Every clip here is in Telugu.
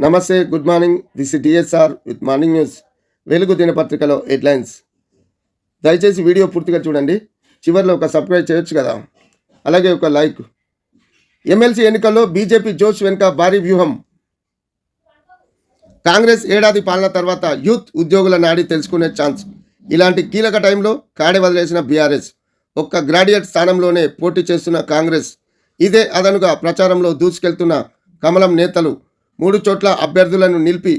నమస్తే good morning this TSR with morning news Velugu దినపత్రికలో హెడ్లైన్స్. దయచేసి వీడియో పూర్తిగా చూడండి. చివరిలో ఒక సబ్స్క్రైబ్ చేయొచ్చు కదా? అలాగే ఒక లైక్. ఎమ్మెల్సీ ఎన్నికల్లో బీజేపీ జోష్ వెనుక భారీ వ్యూహం. కాంగ్రెస్ ఏడాది పాలన తర్వాత యూత్ ఉద్యోగుల నాడి తెలుసుకునే ఛాన్స్. ఇలాంటి కీలక టైంలో కాడి వదిలేసిన బీఆర్ఎస్. ఒక్క గ్రాడ్యుయేట్ స్థానంలోనే పోటీ చేస్తున్న కాంగ్రెస్. ఇదే అదనుగా ప్రచారంలో దూసుకెళ్తున్న కమలం నేతలు. మూడు చోట్ల అభ్యర్థులను నిలిపి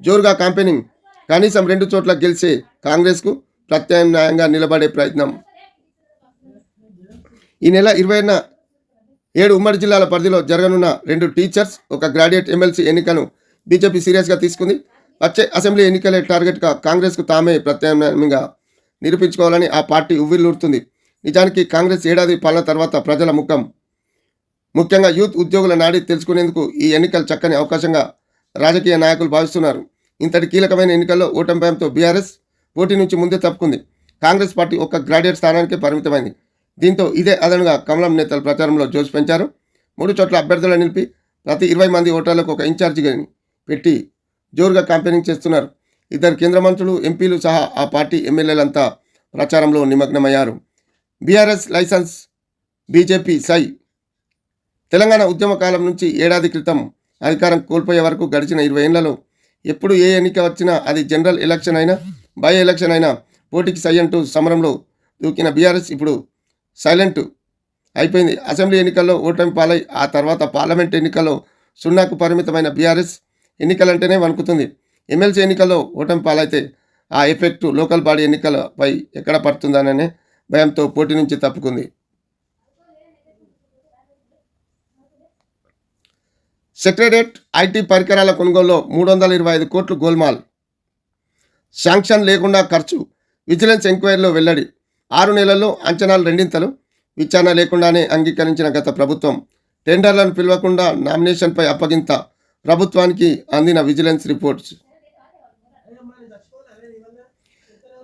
జోరుగా క్యాంపెయినింగ్ కనీసం రెండు చోట్ల గెలిచే కాంగ్రెస్కు ప్రత్యామ్నాయంగా నిలబడే ప్రయత్నం. ఈ నెల ఇరవైన ఏడు ఉమ్మడి జిల్లాల పరిధిలో జరగనున్న రెండు టీచర్స్ ఒక గ్రాడ్యుయేట్ ఎమ్మెల్సీ ఎన్నికను బీజేపీ సీరియస్గా తీసుకుంది. వచ్చే అసెంబ్లీ ఎన్నికలే టార్గెట్గా కాంగ్రెస్కు తామే ప్రత్యామ్నాయంగా నిరూపించుకోవాలని ఆ పార్టీ ఉవ్విల్లూరుతుంది నిజానికి కాంగ్రెస్ ఏడాది పాలన తర్వాత ప్రజల ముఖం ముఖ్యంగా యూత్ ఉద్యోగుల నాడి తెలుసుకునేందుకు ఈ ఎన్నికలు చక్కని అవకాశంగా రాజకీయ నాయకులు భావిస్తున్నారు. ఇంతటి కీలకమైన ఎన్నికల్లో ఓటమి భయంతో బీఆర్ఎస్ పోటీ నుంచి ముందే తప్పుకుంది. కాంగ్రెస్ పార్టీ ఒక్క గ్రాడ్యుయేట్ స్థానానికి పరిమితమైంది. దీంతో ఇదే అదనుగా కమలం నేతలు ప్రచారంలో జోష్ పెంచారు. మూడు చోట్ల అభ్యర్థులను నిలిపి ప్రతి ఇరవై మంది ఓటర్లకు ఒక ఇన్ఛార్జిగా పెట్టి జోరుగా క్యాంపెయినింగ్ చేస్తున్నారు. ఇద్దరు కేంద్ర మంత్రులు ఎంపీలు సహా ఆ పార్టీ ఎమ్మెల్యేలంతా ప్రచారంలో నిమగ్నమయ్యారు. బీఆర్ఎస్ లైసెన్స్ బీజేపీ సై తెలంగాణ ఉద్యమ కాలం నుంచి ఏడాది క్రితం అధికారం కోల్పోయే వరకు గడిచిన ఇరవై ఏళ్ళలో ఎప్పుడు ఏ ఎన్నిక వచ్చినా అది జనరల్ ఎలక్షన్ అయినా బై ఎలక్షన్ అయినా పోటీకి సై అంటూ సమరంలో దూకిన బీఆర్ఎస్ ఇప్పుడు సైలెంట్ అయిపోయింది. అసెంబ్లీ ఎన్నికల్లో ఓటమి పాలై ఆ తర్వాత పార్లమెంట్ ఎన్నికల్లో సున్నాకు పరిమితమైన బీఆర్ఎస్ ఎన్నికలంటేనే వణుకుతుంది. ఎమ్మెల్సీ ఎన్నికల్లో ఓటమి పాలైతే ఆ ఎఫెక్టు లోకల్ బాడీ ఎన్నికలపై ఎక్కడ పడుతుందననే భయంతో పోటీ నుంచి తప్పుకుంది. సెక్రటరేట్ ఐటీ పరికరాల కొనుగోలులో మూడు వందల ఇరవై ఐదు కోట్లు గోల్మాల్. శాంక్షన్ లేకుండా ఖర్చు విజిలెన్స్ ఎంక్వైరీలో వెల్లడి. ఆరు నెలల్లో అంచనాలు రెండింతలు. విచారణ లేకుండానే అంగీకరించిన గత ప్రభుత్వం టెండర్లను పిలవకుండా నామినేషన్పై అప్పగింత ప్రభుత్వానికి అందిన విజిలెన్స్ రిపోర్ట్స్.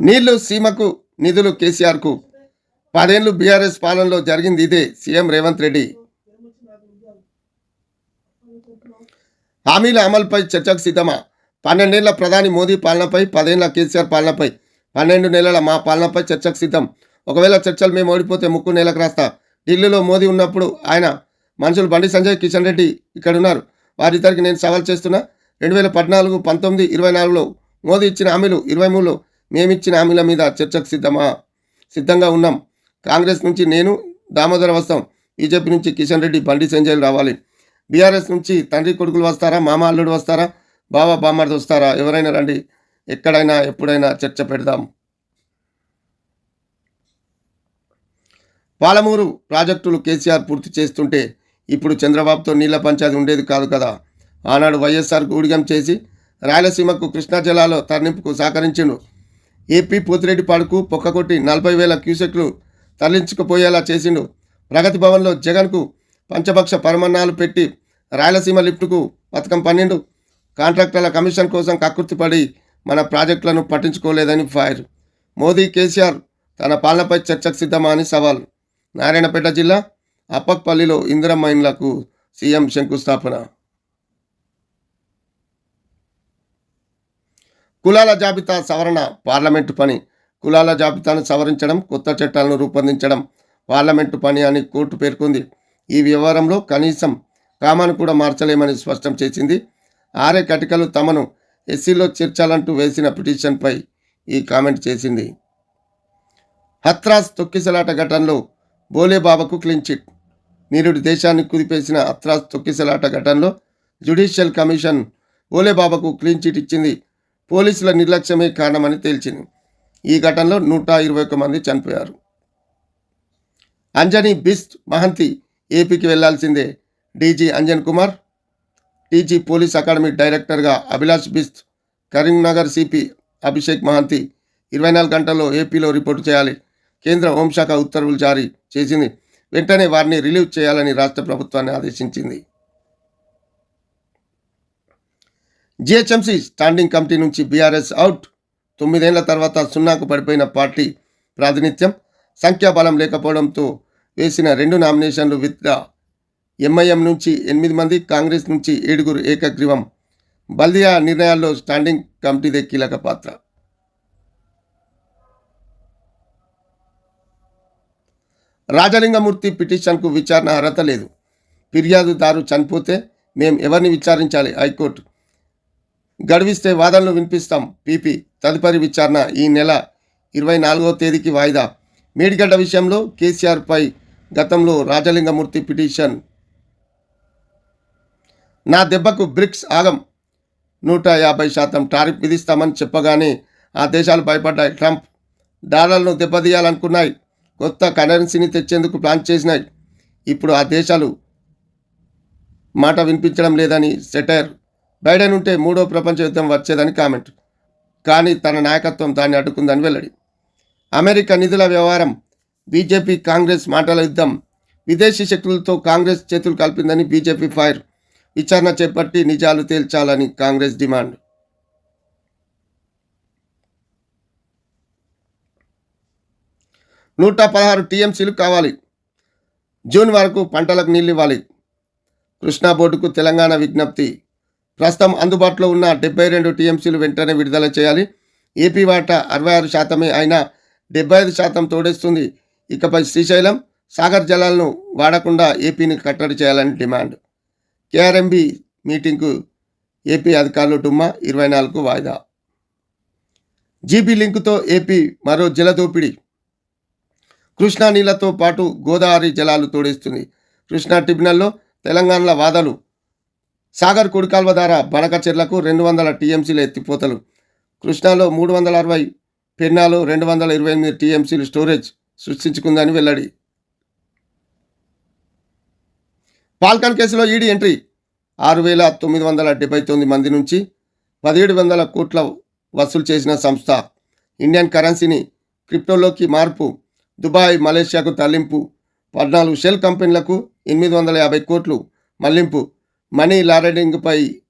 నీళ్ళు సీమకు నిధులు కేసీఆర్కు. పదేళ్ళు బీఆర్ఎస్ పాలనలో జరిగింది ఇదే సీఎం రేవంత్ రెడ్డి. హామీల అమలుపై చర్చకు సిద్ధమా? పన్నెండేళ్ళ ప్రధాని మోదీ పాలనపై పదేళ్ళ కేసీఆర్ పాలనపై పన్నెండు నెలల మా పాలనపై చర్చకు సిద్ధం. ఒకవేళ చర్చలు మేము ఓడిపోతే ముక్కు నెలకు రాస్తా. ఢిల్లీలో మోదీ ఉన్నప్పుడు ఆయన మనుషులు బండి సంజయ్ కిషన్ రెడ్డి ఇక్కడ ఉన్నారు వారిద్దరికి నేను సవాల్ చేస్తున్నా. రెండు వేల పద్నాలుగు పంతొమ్మిది ఇరవై నాలుగులో మోదీ ఇచ్చిన హామీలు ఇరవై మూడులో మేమిచ్చిన హామీల మీద చర్చకు సిద్ధమా? సిద్ధంగా ఉన్నాం. కాంగ్రెస్ నుంచి నేను దామోదర వస్తాం బీజేపీ నుంచి కిషన్ రెడ్డి బండి సంజయ్ రావాలి. బీఆర్ఎస్ నుంచి తండ్రి కొడుకులు వస్తారా? మామ అల్లుడు వస్తారా? బావ బామ్మర్ది వస్తారా? ఎవరైనా రండి. ఎక్కడైనా ఎప్పుడైనా చర్చ పెడదాం. పాలమూరు ప్రాజెక్టులు కేసీఆర్ పూర్తి చేస్తుంటే ఇప్పుడు చంద్రబాబుతో నీళ్ళ పంచాయతీ ఉండేది కాదు కదా. ఆనాడు వైఎస్ఆర్ ఊడిగం చేసి రాయలసీమకు కృష్ణా జిల్లాలో తరలింపుకు సహకరించిండు. ఏపీ పోతిరెడ్డిపాడుకు పొక్కకొట్టి నలభై వేల క్యూసెక్లు తరలించుకుపోయేలా చేసిండు. ప్రగతి భవన్లో జగన్కు పంచపక్ష పరమన్నాలు పెట్టి రాయలసీమ లిఫ్టుకు పథకం పన్నెండు. కాంట్రాక్టర్ల కమిషన్ కోసం కకృతిపడి మన ప్రాజెక్టులను పట్టించుకోలేదని ఫైర్. మోదీ కేసీఆర్ తన పాలనపై చర్చకు సిద్ధమా అని సవాల్. నారాయణపేట జిల్లా అప్పక్పల్లిలో ఇందిరమ్మ ఇండ్లకు సీఎం శంకుస్థాపన. కులాల జాబితా సవరణ పార్లమెంటు పని. కులాల జాబితాను సవరించడం కొత్త చట్టాలను రూపొందించడం పార్లమెంటు పని అని కోర్టు పేర్కొంది. ఈ వ్యవహారంలో కనీసం కామాను కూడా మార్చలేమని స్పష్టం చేసింది. ఆరే కటికలు తమను ఎస్సీలో చేర్చాలంటూ వేసిన పిటిషన్పై ఈ కామెంట్ చేసింది. హత్రాస్ తొక్కిసలాట ఘటనలో బోలేబాబాకు క్లీన్ చిట్. నీరుడి దేశాన్ని కుదిపేసిన హత్రాస్ తొక్కిసలాట ఘటనలో జ్యుడిషియల్ కమిషన్ బోలేబాబాకు క్లీన్ చిట్ ఇచ్చింది. పోలీసుల నిర్లక్ష్యమే కారణమని తేల్చింది. ఈ ఘటనలో నూట ఇరవై మంది చనిపోయారు. అంజనీ బిస్ట్ మహంతి ఏపీకి వెళ్ళాల్సిందే. DG Anjan Kumar TG police academy డైరెక్టర్గా అభిలాష్ బిస్త్ కరీంనగర్ సిపి అభిషేక్ మహంతి ఇరవై నాలుగు గంటల్లో ఏపీలో రిపోర్టు చేయాలి. కేంద్ర హోంశాఖ ఉత్తర్వులు జారీ చేసింది. వెంటనే వారిని రిలీవ్ చేయాలని రాష్ట్ర ప్రభుత్వాన్ని ఆదేశించింది. జిహెచ్ఎంసీ స్టాండింగ్ కమిటీ నుంచి బీఆర్ఎస్ అవుట్. తొమ్మిదేళ్ళ తర్వాత సున్నాకు పడిపోయిన పార్టీ ప్రాతినిధ్యం. సంఖ్యాబలం లేకపోవడంతో వేసిన రెండు నామినేషన్లు విత్డ్రా ఎంఐఎం నుంచి ఎనిమిది మంది కాంగ్రెస్ నుంచి ఏడుగురు ఏకగ్రీవం. బల్దియా నిర్ణయాల్లో స్టాండింగ్ కమిటీదే కీలక పాత్ర. రాజలింగమూర్తి పిటిషన్కు విచారణ అర్హత లేదు. ఫిర్యాదుదారు చనిపోతే మేం ఎవరిని విచారించాలి? హైకోర్టు. గడివిస్తే వాదనలు వినిపిస్తాం. పీపీ తదుపరి విచారణ ఈ నెల ఇరవై నాలుగవ తేదీకి వాయిదా. మేడిగడ్డ విషయంలో కేసీఆర్పై గతంలో రాజలింగమూర్తి పిటిషన్. నా దెబ్బకు బ్రిక్స్ ఆగం. నూట యాభై శాతం టారిఫ్ విధిస్తామని చెప్పగానే ఆ దేశాలు భయపడ్డాయి. ట్రంప్ డాలర్లను దెబ్బతీయాలనుకున్నాయి. కొత్త కరెన్సీని తెచ్చేందుకు ప్లాన్ చేసినాయి. ఇప్పుడు ఆ దేశాలు మాట వినిపించడం లేదని సెటైర్ బైడెన్ ఉంటే మూడో ప్రపంచ యుద్ధం వచ్చేదని కామెంట్. కానీ తన నాయకత్వం దాన్ని అడ్డుకుందని వెల్లడి. అమెరికా నిధుల వ్యవహారం బీజేపీ కాంగ్రెస్ మాటల యుద్ధం. విదేశీ శక్తులతో కాంగ్రెస్ చేతులు కలిపిందని బీజేపీ ఫైర్. విచారణ చేపట్టి నిజాలు తేల్చాలని కాంగ్రెస్ డిమాండ్. నూట పదహారు టీఎంసీలు కావాలి. జూన్ వరకు పంటలకు నీళ్ళు ఇవ్వాలి. కృష్ణా బోర్డుకు తెలంగాణ విజ్ఞప్తి. ప్రస్తుతం అందుబాటులో ఉన్న డెబ్బై రెండు టీఎంసీలు వెంటనే విడుదల చేయాలి. ఏపీ వాటా అరవై ఆరు శాతమే అయినా డెబ్బై ఐదు శాతం తోడేస్తుంది. ఇకపై శ్రీశైలం సాగర్ జలాలను వాడకుండా ఏపీని కట్టడి చేయాలని డిమాండ్. కేఆర్ఎంబి మీటింగ్కు ఏపీ అధికారులు డుమ్మా ఇరవై నాలుగు వాయిదా. జీబీ లింకుతో ఏపీ మరో జలదోపిడి కృష్ణా నీళ్ళతో పాటు గోదావరి జలాలు తోడేస్తుంది. కృష్ణా ట్రిబ్యునల్లో తెలంగాణలో వాదలు. సాగర్ కుడికాల్వ ద్వారా బనకచెర్లకు రెండు వందల టీఎంసీల ఎత్తిపోతలు. కృష్ణాలో మూడు వందల అరవై పెన్నాలో రెండు వందల ఇరవై ఎనిమిది టీఎంసీలు స్టోరేజ్. సృష్టించుకుందని వెల్లడి. పాల్కన్ కేసులో ఈడీ ఎంట్రీ. ఆరు వేల తొమ్మిది వందల డెబ్బై తొమ్మిది మంది నుంచి పదిహేడు వందల కోట్ల వసూలు చేసిన సంస్థ. ఇండియన్ కరెన్సీని క్రిప్టోలోకి మార్పు దుబాయ్ మలేషియాకు తరలింపు పద్నాలుగు షెల్ కంపెనీలకు ఎనిమిది వందల యాభై కోట్లు మళ్ళింపు. మనీ లాండరింగ్పై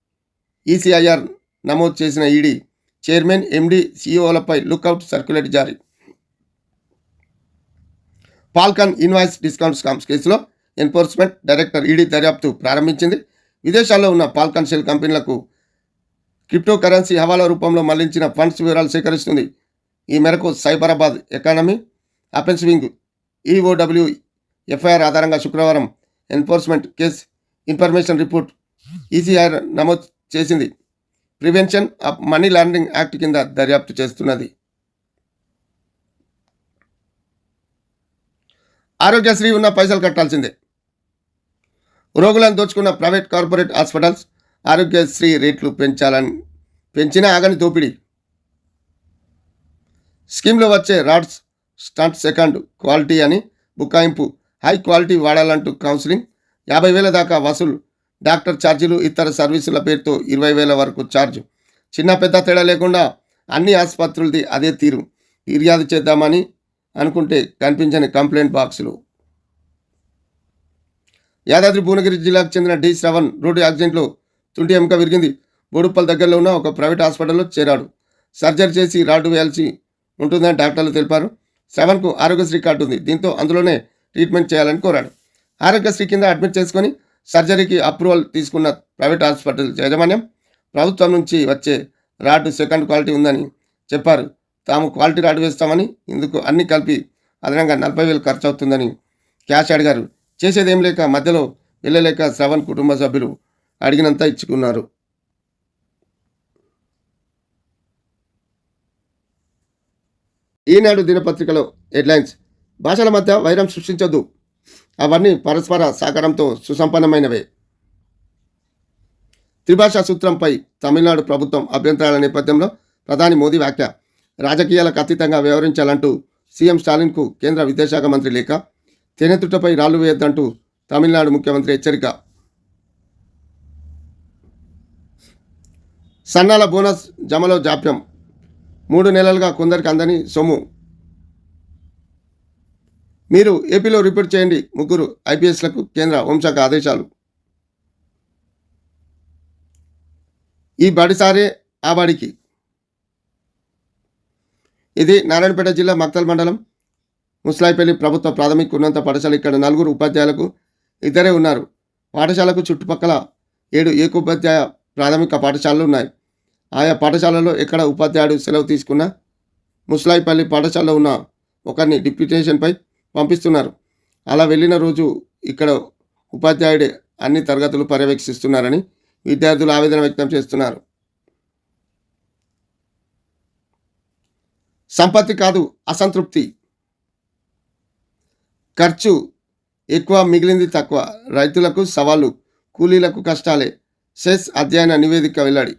ఈసీఐఆర్ నమోదు చేసిన ఈడీ చైర్మన్ ఎండీ సీఈఓలపై లుక్అవుట్ సర్క్యులేట్ జారీ. ఫాల్కన్ ఇన్వాయిస్ డిస్కౌంట్ స్కామ్స్ కేసులో ఎన్ఫోర్స్మెంట్ డైరెక్టర్ ఈడీ దర్యాప్తు ప్రారంభించింది. విదేశాల్లో ఉన్న ఫాల్కన్ షెల్ కంపెనీలకు క్రిప్టో కరెన్సీ హవాలా రూపంలో మళ్ళించిన ఫండ్స్ వివరాలు సేకరిస్తుంది. ఈ మేరకు Cyberabad economy offences wing EOW FIR ఆధారంగా శుక్రవారం enforcement case information report ECR నమోదు చేసింది. Prevention of money laundering act కింద దర్యాప్తు చేస్తున్నది. ఆరోగ్యశ్రీ ఉన్న పైసలు కట్టాల్సిందే. రోగులను దోచుకున్న ప్రైవేట్ కార్పొరేట్ హాస్పిటల్స్ ఆరోగ్యశ్రీ రేట్లు పెంచాలని పెంచినా ఆగని దోపిడీ. స్కీమ్లో వచ్చే రాడ్స్ స్టంట్ సెకండ్ క్వాలిటీ అని బుకాయింపు హై క్వాలిటీ వాడాలంటూ కౌన్సిలింగ్ యాభై వేల దాకా వసూలు డాక్టర్ ఛార్జీలు ఇతర సర్వీసుల పేరుతో ఇరవై వేల వరకు ఛార్జ్. చిన్న పెద్ద తేడా లేకుండా అన్ని ఆసుపత్రులది అదే తీరు. ఫిర్యాదు చేద్దామని అనుకుంటే కనిపించని కంప్లైంట్ బాక్సులు. యాదాద్రి భువనగిరి జిల్లాకు చెందిన డి శ్రవణ్ రోడ్డు యాక్సిడెంట్లో తుంటి ఎముక విరిగింది. బోడుప్పల్ దగ్గరలో ఉన్న ఒక ప్రైవేట్ హాస్పిటల్లో చేరాడు. సర్జరీ చేసి రాడ్డు వేయాల్సి ఉంటుందని డాక్టర్లు తెలిపారు. శ్రవణ్కు ఆరోగ్యశ్రీ కార్డు ఉంది. దీంతో అందులోనే ట్రీట్మెంట్ చేయాలని కోరాడు. ఆరోగ్యశ్రీ కింద అడ్మిట్ చేసుకొని సర్జరీకి అప్రూవల్ తీసుకున్న ప్రైవేట్ హాస్పిటల్ యాజమాన్యం ప్రభుత్వం నుంచి వచ్చే రాడ్డు సెకండ్ క్వాలిటీ ఉందని చెప్పారు. తాము క్వాలిటీ రాడ్ వేస్తామని ఇందుకు అన్ని కలిపి అదనంగా నలభై వేలు ఖర్చు అవుతుందని క్యాష్ అడిగారు చేసేదేం లేక మధ్యలో వెళ్ళలేక శ్రవణ్ కుటుంబ సభ్యులు అడిగినంత ఇచ్చుకున్నారు. ఈనాడు దినపత్రికలో హెడ్లైన్స్ భాషల మధ్య వైరం సృష్టించొద్దు. అవన్నీ పరస్పర సహకారంతో సుసంపన్నమైనవే. త్రిభాషా సూత్రంపై తమిళనాడు ప్రభుత్వం అభ్యంతరాల నేపథ్యంలో ప్రధాని మోదీ వ్యాఖ్య రాజకీయాలకు అతీతంగా వ్యవహరించాలంటూ సీఎం స్టాలిన్కు కేంద్ర విదేశాంగ మంత్రి లేఖ తెనెతుటపై రాళ్ళు వేయొద్దంటూ తమిళనాడు ముఖ్యమంత్రి హెచ్చరిక. సన్నాల బోనస్ జమలో జాప్యం. మూడు నెలలుగా కొందరికి అందని సొమ్ము. మీరు ఏపీలో రిపోర్ట్ చేయండి ముగ్గురు ఐపీఎస్లకు కేంద్ర హోంశాఖ ఆదేశాలు. ఈ బడిసారే ఆ బడికి. ఇది నారాయణపేట జిల్లా మక్తల్ మండలం ముస్లాయిపల్లి ప్రభుత్వ ప్రాథమిక ఉన్నత పాఠశాల ఇక్కడ నలుగురు ఉపాధ్యాయులకు ఇద్దరే ఉన్నారు. పాఠశాలకు చుట్టుపక్కల ఏడు ఏకోపాధ్యాయ ప్రాథమిక పాఠశాలలు ఉన్నాయి. ఆయా పాఠశాలలో ఎక్కడ ఉపాధ్యాయుడు సెలవు తీసుకున్నా ముస్లాయిపల్లి పాఠశాలలో ఉన్న ఒకరిని డిప్యూటేషన్పై పంపిస్తున్నారు. అలా వెళ్ళిన రోజు ఇక్కడ ఉపాధ్యాయుడే అన్ని తరగతులు పర్యవేక్షిస్తున్నారని విద్యార్థులు ఆవేదన వ్యక్తం చేస్తున్నారు. సంపత్తి కాదు అసంతృప్తి. ఖర్చు ఎక్కువ మిగిలింది తక్కువ. రైతులకు సవాళ్ళు కూలీలకు కష్టాలే. సెస్ అధ్యయన నివేదిక వెల్లడి.